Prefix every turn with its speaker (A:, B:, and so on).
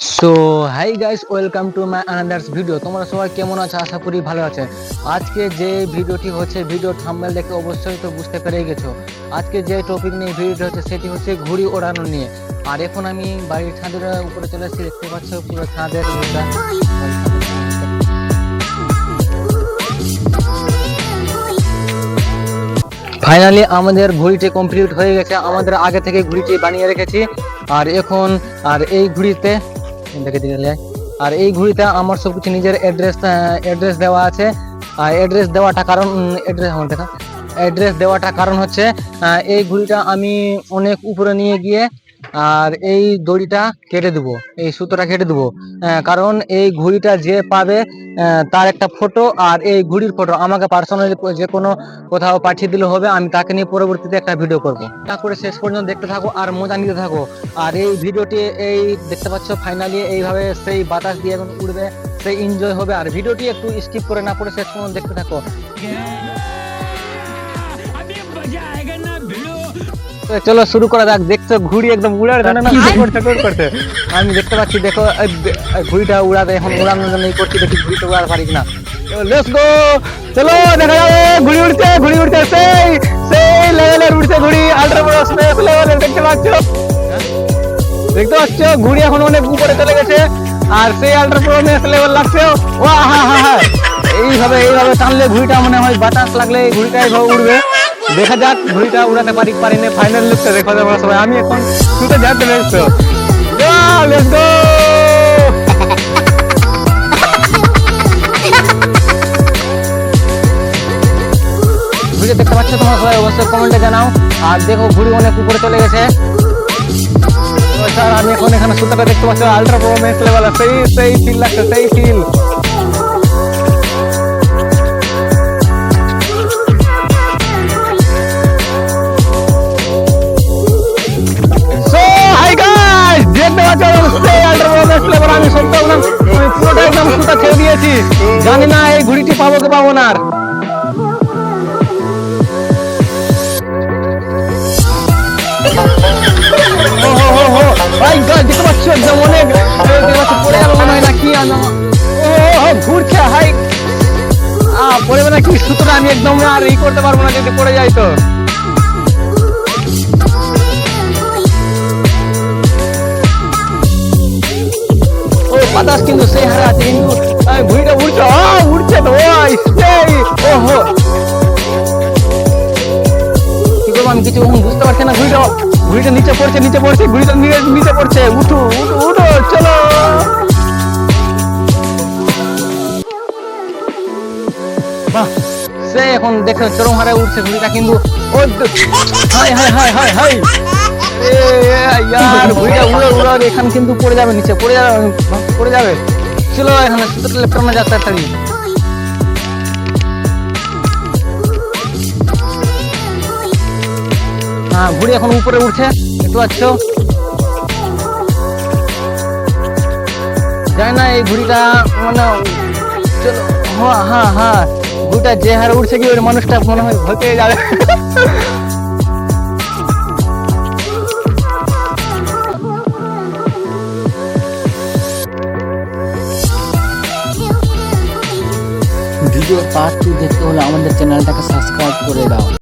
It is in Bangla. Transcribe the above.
A: So hi guys welcome to my another's video তোমরা সবাই কেমন আছো? আশা করি ভালো আছে। আজকে যে ভিডিওটি হচ্ছে, ভিডিও থাম্বনেল দেখে অবশ্যই তো বুঝতে পেরে গেছো। আজকে যে টপিক নিয়ে ভিডিওটি হচ্ছে, সেটি হচ্ছে ঘুড়ি ওড়ানো নিয়ে। আর এখন আমি বাড়ির ছাদের উপরে চলে এসেছি দেখতে পাচ্ছ পুরো ছাদের ফাইনালি আমাদের ঘুড়িটি কমপ্লিট হয়ে গেছে। আমাদের আগে থেকে ঘুড়িটি বানিয়ে রেখেছি। আর এখন, আর এই ঘুড়িতে দেখে আর এই ঘুড়িতে আমার সব কিছু নিজের অ্যাড্রেস অ্যাড্রেস দেওয়া আছে। আর অ্যাড্রেস দেওয়াটা কারণ অ্যাড্রেস আমার দেখা। অ্যাড্রেস দেওয়াটা কারণ হচ্ছে এই ঘুড়িটা আমি অনেক উপরে নিয়ে গিয়ে আর এই দড়িটা কেটে দেবো, এই সুতোটা কেটে দেবো। কারণ এই ঘুড়িটা যে পাবে তার একটা ফটো আর এই ঘুড়ির ফটো আমাকে পার্সোনালি যে কোনো কোথাও পাঠিয়ে দিলে হবে, আমি তাকে নিয়ে পরবর্তীতে একটা ভিডিও করব। তা করে শেষ পর্যন্ত দেখতে থাকো আর মজা নিতে থাকো। আর এই ভিডিওটি এই দেখতে পাচ্ছ ফাইনালি এইভাবে সেই বাতাস দিয়ে এখন উড়বে, সেই এনজয় হবে। আর ভিডিওটি একটু স্কিপ করে না পড়ে শেষ পর্যন্ত দেখতে থাকো। চলো শুরু করা যাক। দেখছ ঘুড়ি একদম উড়ার জন্য না টোট করছে আমি দেখতে পাচ্ছি দেখো ঘুড়িটা উড়াতে এখন উড়ানোর জন্য করছি দেখি ঘুড়িটা উড়াতে পারি কিনা। লেটস গো চলো দেখা যাবে ঘুড়ি উড়ছে ঘুড়ি উড়ছে সেই সেই লেভেলের উড়ছে ঘুড়ি আল্ট্রা বড় স্পেস লেভেলের দেখতে পাচ্ছ? দেখতে পাচ্ছ? ঘুড়ি এখন অনেক উপরে চলে গেছে আর সেই আল্ট্রা প্রো ম্যাক্স লেভেল লাগছে। ও হা হা হা। এইভাবে এইভাবে টানলে ঘুড়িটা মনে হয় বাতাস লাগলে এই ঘুড়িটা এইভাবে উড়বে। দেখা যাক, ঘুড়িটা উড়াতে পারি পারি না ফাইনাল লুকটা দেখো তোমরা সবাই। আমি এখন শুতে যাতে দেখতে পাচ্ছ তোমার সবাই, অবশ্যই কমেন্টে জানাও। আর দেখো, ঘুড়ি অনেক উপরে চলে গেছে। আমি এখন এখানে সুতাটা দেখতে পাচ্ছি আলট্রা প্রো ম্যাক্স লেভেল সেই সেই ফিল লাগছে, সেই ফিল দিয়েছি জানি না এই ঘুড়িটি পাবো কি পাবো না দেখতে একদম অনেক মনে হয় না কি ও না কি সুতরাং আমি একদম আর ই করতে পারব না যদি পড়ে যাই তো বাতাস কিন্তু সেই হারে আছে কিন্তু এই ভুঁড়িটা উড়ছে ও উড়ছে তো ও সেই ওহো কি করব আমি কিছু বুঝতে পারছি না ঘুড়িটা ঘুড়িটা নিচে পড়ছে নিচে পড়ছে ঘুড়িটা নিচে পড়ছে উঠো উঠো উঠো চলো সে এখন দেখো চরম হারে উঠছে ঘুড়িটা কিন্তু high high high high high এ ইয়ার ঘুড়িটা উড়ে উড়ে এখানে কিন্তু পড়ে যাবে নিচে পড়ে যাবে পড়ে যাবে চলো এখানে লেপটানো যাক তাড়াতাড়ি হ্যাঁ ঘুড়ি এখন উপরে উঠছে, দেখতে পাচ্ছ? জানি না, এই ঘুড়িটা মানে হ্যাঁ হ্যাঁ হ্যাঁ ঘুড়িটা যে হারে উঠছে কি ওই মানুষটা মনে হয় ভয় পেয়ে যাবে।
B: ভিডিও পার্ট টু দেখতে হলে আমাদের চ্যানেলটাকে সাবস্ক্রাইব করে দাও